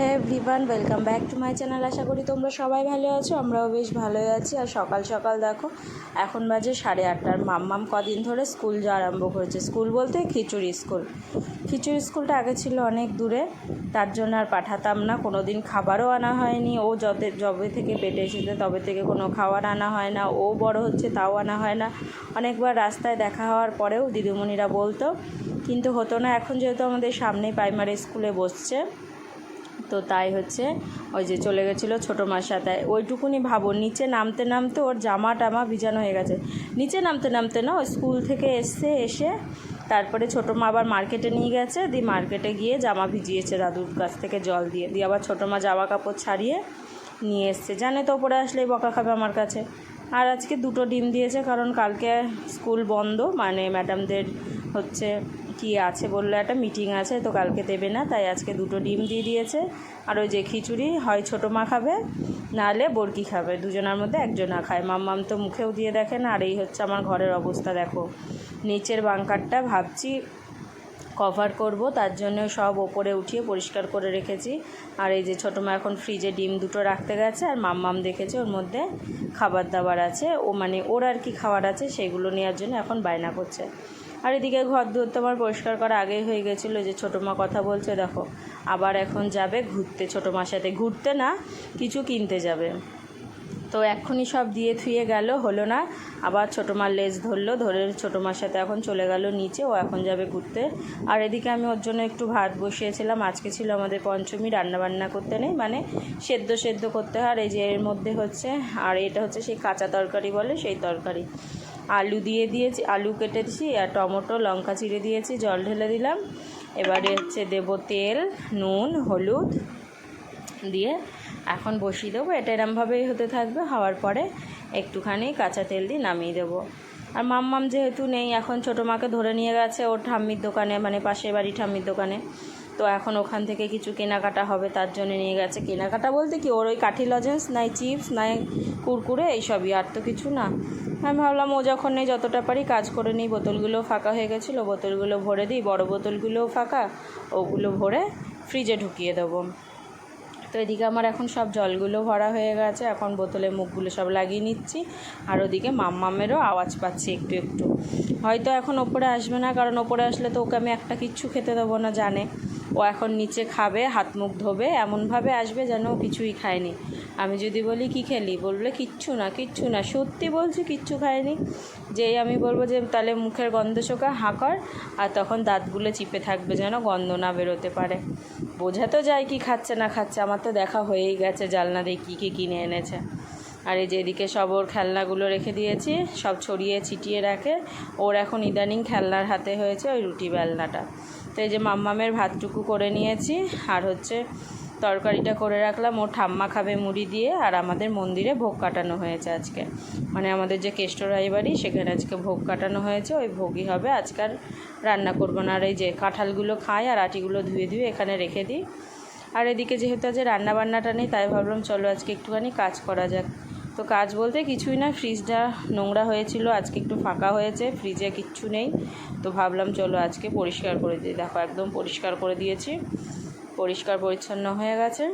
হ্যাঁ everyone welcome back to my channel আশা করি তোমরা সবাই ভালো আছো, আমরাও বেশ ভালোই আছি। আর সকাল সকাল দেখো, এখন বাজে সাড়ে আটটার। মাম্মাম কদিন ধরে স্কুল আরম্ভ করেছে। স্কুল বলতে খিচুড়ি স্কুল খিচুড়ি স্কুলটা আগে ছিল অনেক দূরে, তার জন্য আর পাঠাতাম না। কোনো দিন খাবারও আনা হয়নি। ও যবে থেকে পেটে এসেছে, তবে থেকে কোনো খাবার আনা হয় না। ও বড় হচ্ছে, তাও আনা হয় না। অনেকবার রাস্তায় দেখা হওয়ার পরেও দিদিমণিরা বলতো, কিন্তু হতো না। এখন যেহেতু আমাদের সামনে প্রাইমারি স্কুলে বসছে তো তাই হচ্ছে ওই যে চলে গেছিল ছোটো মার সাথে। ওইটুকুনি ভাবো, নিচে নামতে নামতে ওর জামা টামা ভিজানো হয়ে গেছে। নিচে নামতে নামতে না স্কুল থেকে এসছে, এসে তারপরে ছোটো মা আবার মার্কেটে নিয়ে গেছে, দিয়ে মার্কেটে গিয়ে জামা ভিজিয়েছে দাদুর কাছ থেকে জল দিয়ে। দিয়ে আবার ছোটো মা জামা কাপড় ছাড়িয়ে নিয়ে এসছে। জানে তো ওপরে আসলেই বকা খাবে আমার কাছে। আর আজকে দুটো ডিম দিয়েছে, কারণ কালকে স্কুল বন্ধ মানে ম্যাডামদের হচ্ছে কি আছে বলল একটা মিটিং আছে, তো কালকে দেবে না, তাই আজকে দুটো ডিম দিয়ে দিয়েছে। আর ওই যে খিচুড়ি, হয় ছোটো মা খাবে, নাহলে বরকি খাবে। দুজনের মধ্যে একজনা খায়। মাম্মাম তো মুখেও দিয়ে দেখে না, আর এই হচ্ছে আমার ঘরের অবস্থা, দেখো। নিচের বাঙ্কারটা ভাবছি কভার করব, তার জন্য সব ওপরে উঠিয়ে পরিষ্কার করে রেখেছি। আর এই যে ছোটো মা এখন ফ্রিজে ডিম দুটো রাখতে গেছে, আর মাম্মাম দেখেছে ওর মধ্যে খাবার দাবার আছে। ও মানে ওর আর কি খাবার আছে, সেগুলো নেওয়ার জন্য এখন বায়না করছে। আর এদিকে ঘর দুয়ার তো আমার পরিষ্কার করা আগেই হয়ে গেছিল, যে ছোটো মা কথা বলছে, দেখো। আবার এখন যাবে ঘুরতে, ছোটো মার সাথে। ঘুরতে না, কিছু কিনতে যাবে। তো এক্ষুনি সব দিয়ে থুয়ে গেল, হলো না। আবার ছোটো মার লেজ ধরলো, ধরে ছোটো মার সাথে এখন চলে গেল নিচে, ও এখন যাবে ঘুরতে। আর এদিকে আমি ওর জন্য একটু ভাত বসিয়েছিলাম। আজকে ছিল আমাদের পঞ্চমী রান্না বান্না করতে নেই মানে সেদ্ধ সেদ্ধ করতে হয়। আর এই যে এর মধ্যে হচ্ছে, আর এটা হচ্ছে সেই কাঁচা তরকারি বলে, সেই তরকারি। আলু দিয়ে দিয়েছি, আলু কেটেছি আর টমেটো, লঙ্কা চিড়ে দিয়েছি, জল ঢেলে দিলাম। এবারে হচ্ছে দেবো তেল, নুন, হলুদ দিয়ে এখন বসিয়ে দেবো। এটা এরমভাবেই হতে থাকবে, হওয়ার পরে একটুখানি কাঁচা তেল দিয়ে নামিয়ে দেবো। আর মাম্মাম যেহেতু নেই, এখন ছোটো মাকে ধরে নিয়ে গেছে, ওর ঠাম্মির দোকানে মানে পাশের বাড়ি ঠাম্মির দোকানে। তো এখন ওখান থেকে কিছু কেনাকাটা হবে, তার জন্য নিয়ে গেছে কেনাকাটা বলতে কি, ওর ওই কাঠি লজেন্স নাই চিপস নাই কুরকুরে, এইসবই, আর তো কিছু না। আমি ভাবলাম ও যখন নেই, যতটা পারি কাজ করে নিই, বোতলগুলো ফাঁকা হয়ে গেছিল, বোতলগুলো ভরে দিই, বড় বোতলগুলোও ফাঁকা, ওগুলো ভরে ফ্রিজে ঢুকিয়ে দেবো। তো এদিকে আমার এখন সব জলগুলো ভরা হয়ে গেছে, এখন বোতলে মুখগুলো সব লাগিয়ে নিচ্ছি, আর ওদিকে মাম্মামেরও আওয়াজ পাচ্ছি একটু একটু। হয়তো এখন ওপরে আসবে না, কারণ ওপরে আসলে তো ওকে আমি একটা কিচ্ছু খেতে দেবো না, জানে। ও এখন নিচে খাবে, হাত মুখ ধোবে, এমনভাবে আসবে যেন ও কিছুই খায়নি। আমি যদি বলি, কি খেলি? বললে কিচ্ছু না কিচ্ছু না। সত্যি বলছি, কিচ্ছু খায়নি। যেই আমি বলব যে, তাহলে মুখের গন্ধ শোকা, হাঁ কর। আর তখন দাঁতগুলো চিপে থাকবে যেন গন্ধ না বেরোতে পারে। বোঝা তো যায় কি খাচ্ছে, না খাচ্ছে, আমার তো দেখা হয়েই গেছে জালনা দিয়ে কী কী কিনে এনেছে। আর এই যেদিকে সব ওর খেলনাগুলো রেখে দিয়েছি, সব ছড়িয়ে ছিটিয়ে রাখে, ওর এখন ইদানিং খেলনার হাতে হয়েছে ওই রুটি বেলনাটা। তো এই যে মাম্মামের ভাতটুকু করে নিয়েছি, আর হচ্ছে তরকারিটা করে রাখলাম। ও ঠাম্মা খাবে মুড়ি দিয়ে, আর আমাদের মন্দিরে ভোগ কাটানো হয়েছে আজকে। মানে আমাদের যে কেষ্টরাই বাড়ি সেখানে আজকে ভোগ কাটানো হয়েছে। ওই ভোগই হবে। আজকাল রান্না করব না। আর এই যে কাঁঠালগুলো খাই আর আটিগুলো ধুয়ে ধুয়ে এখানে রেখে দিই। আর এদিকে যেহেতু আজ রান্না বান্নাটা নেই, তাই ভাবলাম চলো আজকে একটুখানি কাজ করা যাক। তো কাজ বলতে কিছুই না ফ্রিজটা নোংরা হয়েছিল, আজকে একটু ফাঁকা হয়েছে ফ্রিজে কিচ্ছু নেই। তো ভাবলাম চলো আজকে পরিষ্কার করে দিই। দেখো একদম পরিষ্কার করে দিয়েছি, পরিষ্কার পরিচ্ছন্ন হয়ে গেছে।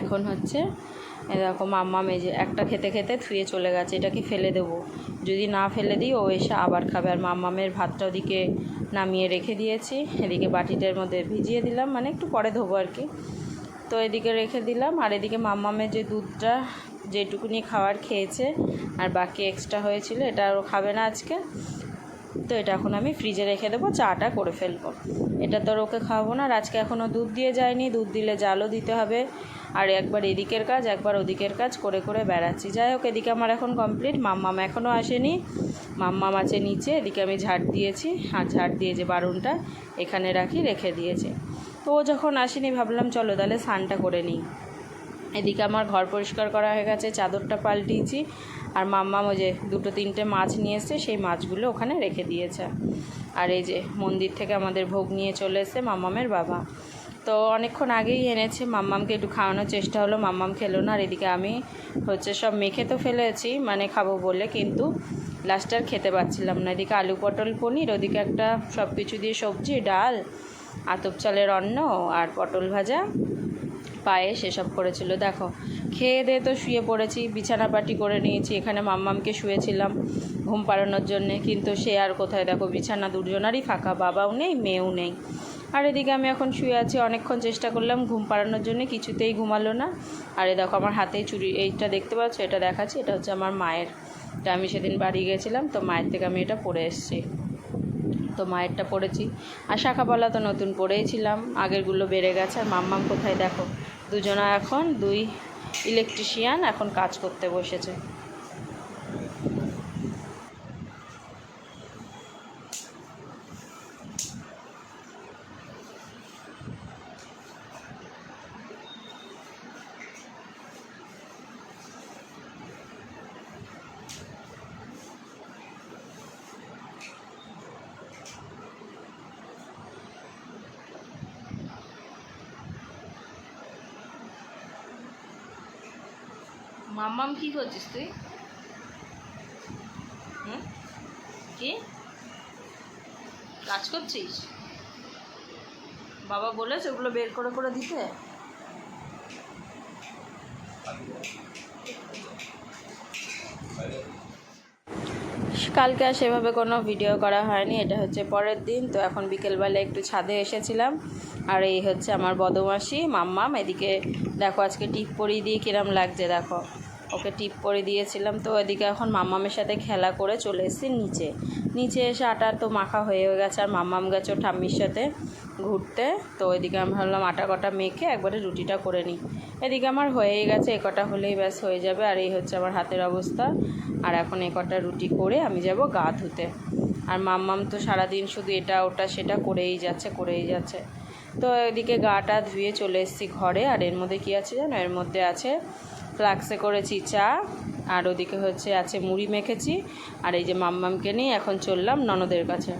এখন হচ্ছে এরকম মাম্মা মেজে, একটা খেতে খেতে থুয়ে চলে গেছে, এটাকে ফেলে দেবো। যদি না ফেলে দিই, ও এসে আবার খাবে। আর মাম্মামের ভাতটা ওদিকে নামিয়ে রেখে দিয়েছি, এদিকে বাটিটার মধ্যে ভিজিয়ে দিলাম মানে একটু পরে ধোবো আর কি। তো এদিকে রেখে দিলাম, আর এদিকে মাম্মামের যে দুধটা যেটুকুনি খাবার খেয়েছে, আর বাকি এক্সট্রা হয়েছিল, এটা আরও খাবে না আজকে। তো এটা এখন আমি ফ্রিজে রেখে দেবো, চাটা করে ফেলব। এটা তো আর ওকে খাওয়াবো না, আর আজকে এখনও দুধ দিয়ে যায়নি, দুধ দিলে জালও দিতে হবে। আর একবার এদিকের কাজ, একবার ওদিকের কাজ, করে করে বেড়াচ্ছি। যাই হোক, এদিকে আমার এখন কমপ্লিট মাম্মাম এখনও আসেনি। মাম্মাম আছে নিচে, এদিকে আমি ঝাড় দিয়েছি, আর ঝাড় দিয়ে যে বারুনটা এখানে রাখি, রেখে দিয়েছে। তো ও যখন আসেনি, ভাবলাম চলো তাহলে স্নানটা করে নিই। এদিকে আমার ঘর পরিষ্কার করা হয়ে গেছে, চাদরটা পাল্টিয়েছি। আর মাম্মাম ওই যে দুটো তিনটে মাছ নিয়ে এসছে, সেই মাছগুলো ওখানে রেখে দিয়েছে। আর এই যে মন্দির থেকে আমাদের ভোগ নিয়ে চলে এসছে মাম্মামের বাবা। তো অনেকক্ষণ আগেই এনেছে, মাম্মামকে একটু খাওয়ানোর চেষ্টা হলো, মাম্মাম খেলো না। আর এদিকে আমি হচ্ছে সব মেখে তো ফেলেছি মানে খাব বলে, কিন্তু লাস্টে আর খেতে পারছিলাম না। এদিকে আলু পটল, পনির, ওদিকে একটা সব কিছু দিয়ে সবজি, ডাল, আতপ চালের অন্ন, আর পটল ভাজা পায়ে সেসব করেছিল। দেখো, খেয়ে দিয়ে তো শুয়ে পড়েছি বিছানা পাটি করে নিয়েছি, এখানে মাম্মামকে শুয়েছিলাম ঘুম পাড়ানোর জন্যে, কিন্তু সে আর কোথায়? দেখো, বিছানা দুজনারই ফাঁকা, বাবাও নেই, মেয়েও নেই। আর এদিকে আমি এখন শুয়ে আছি, অনেকক্ষণ চেষ্টা করলাম ঘুম পাড়ানোর জন্য, কিছুতেই ঘুমালো না। আর এ দেখো, আমার হাতেই চুরি, এইটা দেখতে পাচ্ছ? এটা দেখাচ্ছি, এটা হচ্ছে আমার মায়ের। তা আমি সেদিন বাড়ি গেছিলাম, তো মায়ের থেকে আমি এটা পরে এসেছি। তো মায়েরটা পড়েছি। আর শাখাপালা তো নতুন পড়েইছিলাম আগেরগুলো বেড়ে গেছে। আর মাম্মাম কোথায় দেখো? দুজনা এখন দুই ইলেকট্রিশিয়ান এখন কাজ করতে বসেছে। মাম্মাম, কি করছিস তুই? হুম? কি? কাজ করছিস? বাবা বলেছে ওগুলো বের করে করে দিতে। কালকে আর সেভাবে কোনো ভিডিও করা হয়নি, এটা হচ্ছে পরের দিন, তো এখন বিকেলবেলা একটু ছাদে এসেছিলাম। আর এই হচ্ছে আমার বদমাসি মাম্মাম, এদিকে দেখো আজকে টিপ পরিয়ে দিয়ে কিরম লাগছে, দেখো। ওকে টিপ করে দিয়েছিলাম। তো এদিকে এখন মাম্মামের সাথে খেলা করে চলে এসেছি নিচে। নিচে এসে আটা তো মাখা হয়ে গেছে আর মাম্মাম গেছে ঠাম্মির সাথে ঘুরতে। তো এদিকে আমি ভাবলাম আটা কটা মেখে একবারে রুটিটা করে নিই। এদিকে আমার হয়েই গেছে, এ কটা হলেই ব্যাস হয়ে যাবে আর এই হচ্ছে আমার হাতের অবস্থা। আর এখন এ কটা রুটি করে আমি যাব গা ধুতে। আর মাম্মাম তো সারাদিন শুধু এটা, ওটা, সেটা করেই যাচ্ছে করেই যাচ্ছে। তো এদিকে গাটা ধুয়ে চলে এসেছি ঘরে। আর এর মধ্যে কী আছে জানো? এর মধ্যে আছে ফ্লাক্সে করেছি চা, আর ওদিকে হচ্ছে আছে মুড়ি মেখেছি, আর এই যে মাম্মামকে নিয়ে এখন চললাম ননদের কাছে,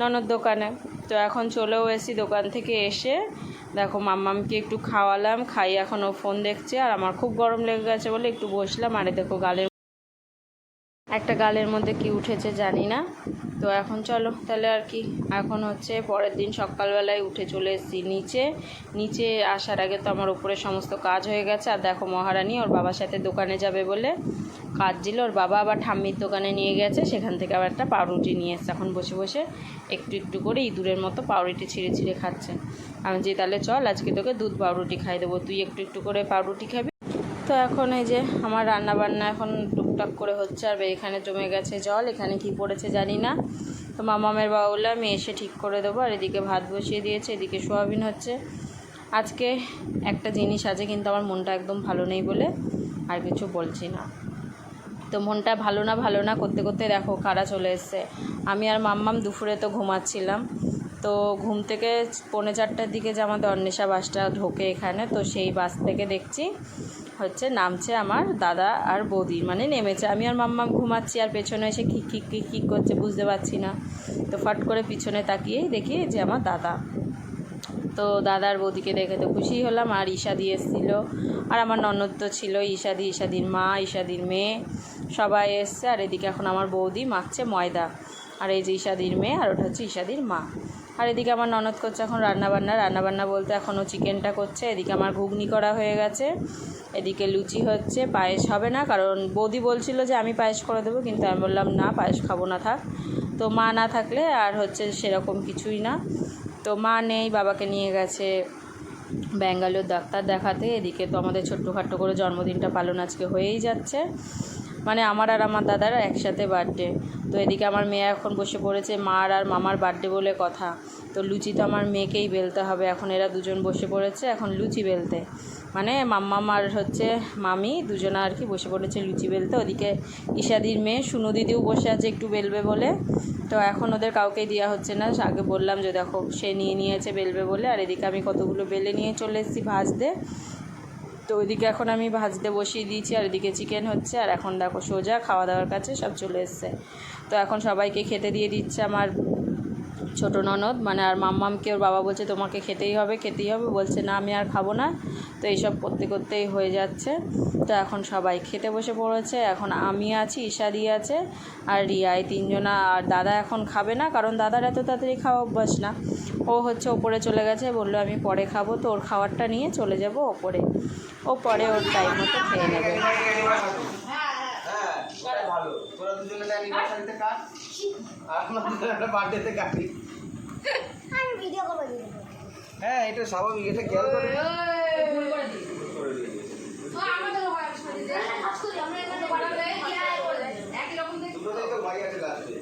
ননদ দোকানে। তো এখন চলেও এসি দোকান থেকে এসে, দেখো মাম্মামকে একটু খাওয়ালাম খাই এখন ও ফোন দেখছে, আর আমার খুব গরম লেগে গেছে বলে একটু বসলাম, আরে দেখো গালের একটা গালের মধ্যে কি উঠেছে জানি না। তো এখন চলো, তাহলে আর কি। এখন হচ্ছে পরের দিন সকালবেলায় উঠে চলে এসেছি নিচে। নিচে আসার আগে তো আমার উপরে সমস্ত কাজ হয়ে গেছে। আর দেখো মহারানী, ওর বাবার সাথে দোকানে যাবে বলে কাজ দিল ওর বাবা আবার ঠাম্মির দোকানে নিয়ে গেছে। সেখান থেকে আবার একটা পাউরুটি নিয়ে এসছে। এখন বসে বসে একটু একটু করে ইঁদুরের মতো পাউরুটি ছিঁড়ে ছিঁড়ে খাচ্ছে। আমি যে, তাহলে চল, আজকে তোকে দুধ পাউরুটি খাই দেবো। তুই একটু একটু করে পাউরুটি খাবি। তো এখন এই যে, আমার রান্না বান্না এখন টুকটাক করে হচ্ছে, আর এখানে জমে গেছে জল, এখানে কি পড়েছে জানি না। তো মামামের বলল আমি এসে ঠিক করে দেবো, আর এদিকে ভাত বসিয়ে দিয়েছে, এদিকে সোয়াবিন হচ্ছে। আজকে একটা জিনিস আছে, কিন্তু আমার মনটা একদম ভালো নেই বলে আর কিছু বলছি না। তো মনটা ভালো না ভালো না, করতে করতে দেখো কারা চলে এসছে। আমি আর মাম্মাম দুপুরে তো ঘুমাচ্ছিলাম। তো ঘুম থেকে পৌনে চারটার দিকে যে আমাদের অন্বেষা বাসটা ঢোকে এখানে, তো সেই বাস থেকে দেখছি হচ্ছে নামছে আমার দাদা আর বৌদি মানে নেমেছে। আমি আর মাম্মা ঘুমাচ্ছি আর পেছনে এসে খিক খিক খিক খিক করছে, বুঝতে পারছি না। তো ফট করে পিছনে তাকিয়েই দেখি যে আমার দাদা। তো দাদার বৌদিকে দেখে তো খুশি হলাম, আর ঈশাদি এসেছিল। আর আমার ননদ তো ছিল ঈশাদি, ঈশাদির মা, ঈশাদির মেয়ে। সবাই এসছে, আর এদিকে এখন আমার বৌদি মাখছে ময়দা। আর এই যে ঈশাদির মেয়ে, আর ওটা হচ্ছে ঈশাদির মা। আর এদিকে আমার ননদ করছে এখন রান্নাবান্না। রান্নাবান্না বলতে এখনও চিকেনটা করছে। এদিকে আমার ঘুগনি করা হয়ে গেছে। এদিকে লুচি হচ্ছে। পায়েস হবে না, কারণ বৌদি বলছিল যে আমি পায়েস করে দেবো, কিন্তু আমি বললাম, না, পায়েস খাব না, থাক। তো মা না থাকলে আর হচ্ছে সেরকম কিছুই না। তো মা নেই, বাবাকে নিয়ে গেছে ব্যাঙ্গালোর ডাক্তার দেখাতে। এদিকে তো আমাদের ছোট্টখাট্টো করে জন্মদিনটা পালন আজকে হয়েই যাচ্ছে। মানে আমার আর আমার দাদার একসাথে বার্থডে তো এদিকে আমার মেয়ে এখন বসে পড়েছে, মার আর মামার বার্থডে বলে কথা। তো লুচি তো আমার মেয়েকেই বেলতে হবে, এখন এরা দুজন বসে পড়েছে, এখন লুচি বেলতে। মানে মাম্মাম হচ্ছে মামি দুজনে আর কি বসে পড়েছে লুচি বেলতে। ওদিকে ঈশাদির মেয়ে সুনু দিদিও বসে আছে একটু বেলবে বলে। তো এখন ওদের কাউকেই দেওয়া হচ্ছে না। আগে বললাম যে দেখো, সে নিয়ে নিয়েছে বেলবে বলে। আর এদিকে আমি কতগুলো বেলে নিয়ে চলে এসেছি ভাজতে। তো ওইদিকে এখন আমি ভাজতে বসিয়ে দিয়েছি, আর ওইদিকে চিকেন হচ্ছে, আর এখন দেখো সোজা খাওয়া দাওয়ার কাছে সব চলে এসছে। তো এখন সবাইকে খেতে দিয়ে দিচ্ছে আমার ছোট ননদ মানে আর মাম্মামকে ওর বাবা বলছে, তোমাকে খেতেই হবে খেতেই হবে। বলছে, না, আমি আর খাব না। তো এইসব করতে করতেই হয়ে যাচ্ছে। তো এখন সবাই খেতে বসে পড়েছে। এখন আমি আছি, ঈশাদি আছে, আর রিয়া, এই তিনজনা, আর দাদা এখন খাবে না, কারণ দাদার এত তাড়াতাড়ি খাওয়া অভ্যাস না। ও হচ্ছে ওপরে চলে গেছে, বলল, আমি পরে খাব তো ওর খাবারটা নিয়ে চলে যাব ওপরে। ও পরে ওর টাইম মতো খেয়ে নেবে। হ্যাঁ ভালো তোরা দুজনে কাট। করে দিই হ্যাঁ এটা স্বাভাবিক এটা খেয়াল করে তো ভাই আছে লাস্টে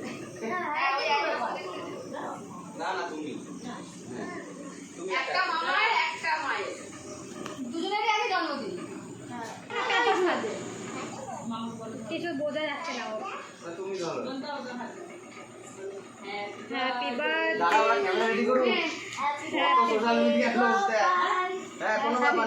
না না তুমি তুমি একটা কিছু বোঝা যাচ্ছে না ওর না, তুমি ধরো হ্যাপি দাঁড়াও আর ক্যামেরা রেডি করো সোশ্যাল মিডিয়া অবস্থা হ্যাঁ কোনো ব্যাপার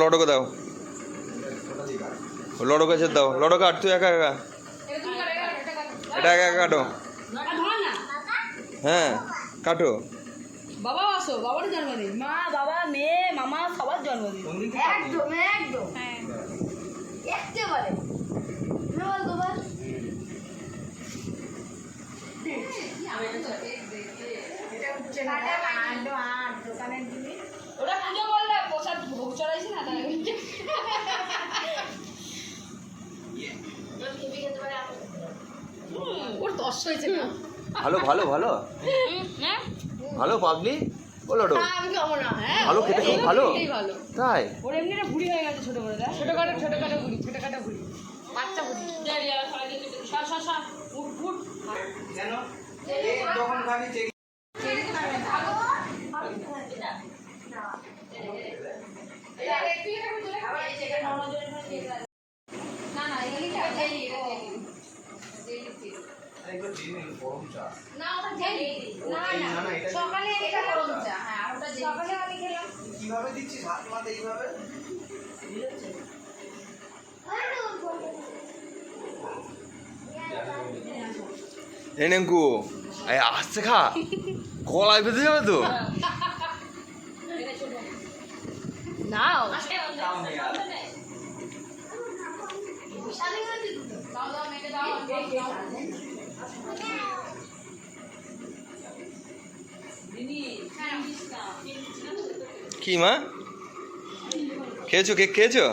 লটকে দাও। লটক আছে দাও। লটক কাট তুই একা একা। এটা একা একা কাটো। হ্যাঁ কাটো। বাবা আসো বাবার জন্মদিন। মা বাবা মেয়ে মামা সবার জন্মদিন? একদম একদম। হ্যাঁ। একেবারে। ওটা পুজো করলে প্রসাদ ভোগ চড়াইছে না তাই ওর দশ হয়েছে না ভালো ভালো ভালো হ্যাঁ ভালো পাবলি হ্যাঁ ভালো খেতে খুব ভালো তাই ওর এমনি একটা ভুড়ি হয়ে গেছে ছোট করে দেখ ছোটখাটো ছোটখাটো ভুড়ি ছোটখাটো ভুড়ি বাচ্চা ভুড়ি কেন যখন খাবি কীভাবে এই নেঙ্কু আসছে খা। গলায় বেঁধে যাবে তো? নাও। কি মা? খেয়েছো কেক খেয়েছো?